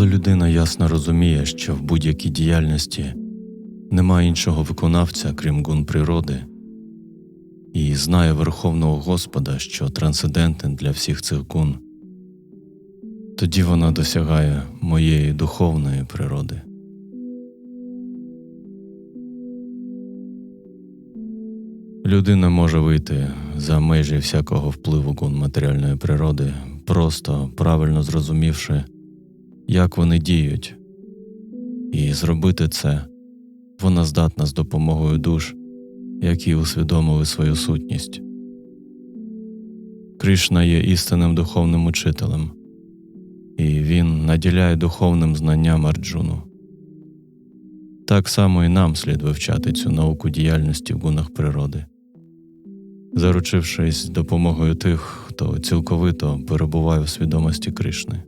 Коли людина ясно розуміє, що в будь-якій діяльності немає іншого виконавця, крім гун природи, і знає Верховного Господа, що трансцендентен для всіх цих гун, тоді вона досягає моєї духовної природи. Людина може вийти за межі всякого впливу гун матеріальної природи, просто правильно зрозумівши, як вони діють, і зробити це вона здатна з допомогою душ, які усвідомили свою сутність. Кришна є істинним духовним учителем, і він наділяє духовним знанням Арджуну. Так само і нам слід вивчати цю науку діяльності в гунах природи, заручившись допомогою тих, хто цілковито перебуває у свідомості Кришни.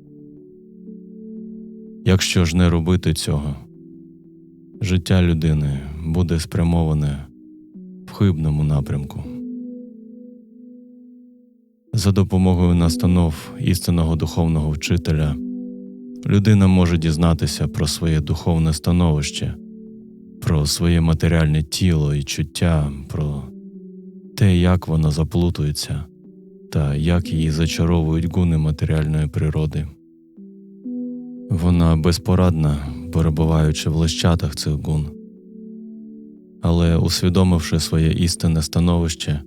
Якщо ж не робити цього, життя людини буде спрямоване в хибному напрямку. За допомогою настанов істинного духовного вчителя людина може дізнатися про своє духовне становище, про своє матеріальне тіло і чуття, про те, як воно заплутується, та як її зачаровують гуни матеріальної природи. Вона безпорадна, перебуваючи в лищатах цих гун, але усвідомивши своє істинне становище,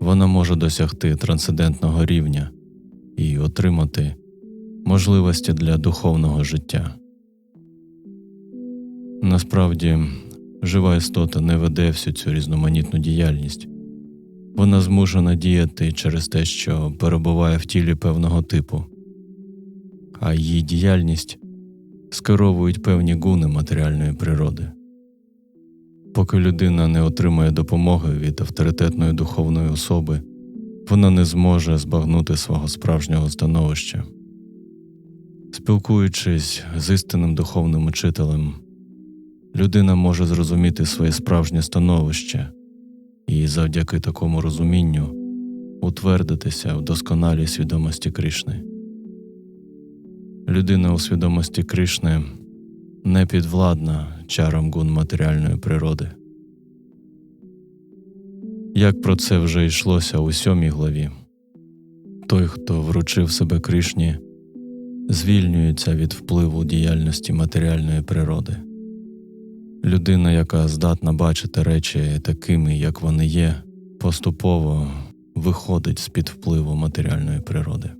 вона може досягти трансцендентного рівня і отримати можливості для духовного життя. Насправді, жива істота не веде всю цю різноманітну діяльність, вона змушена діяти через те, що перебуває в тілі певного типу, а її діяльність скеровують певні гуни матеріальної природи. Поки людина не отримає допомоги від авторитетної духовної особи, вона не зможе збагнути свого справжнього становища. Спілкуючись з істинним духовним учителем, людина може зрозуміти своє справжнє становище і завдяки такому розумінню утвердитися в досконалій свідомості Кришни. Людина у свідомості Кришни не підвладна чарам гун матеріальної природи. Як про це вже йшлося у сьомій главі, той, хто вручив себе Кришні, звільнюється від впливу діяльності матеріальної природи. Людина, яка здатна бачити речі такими, як вони є, поступово виходить з під впливу матеріальної природи.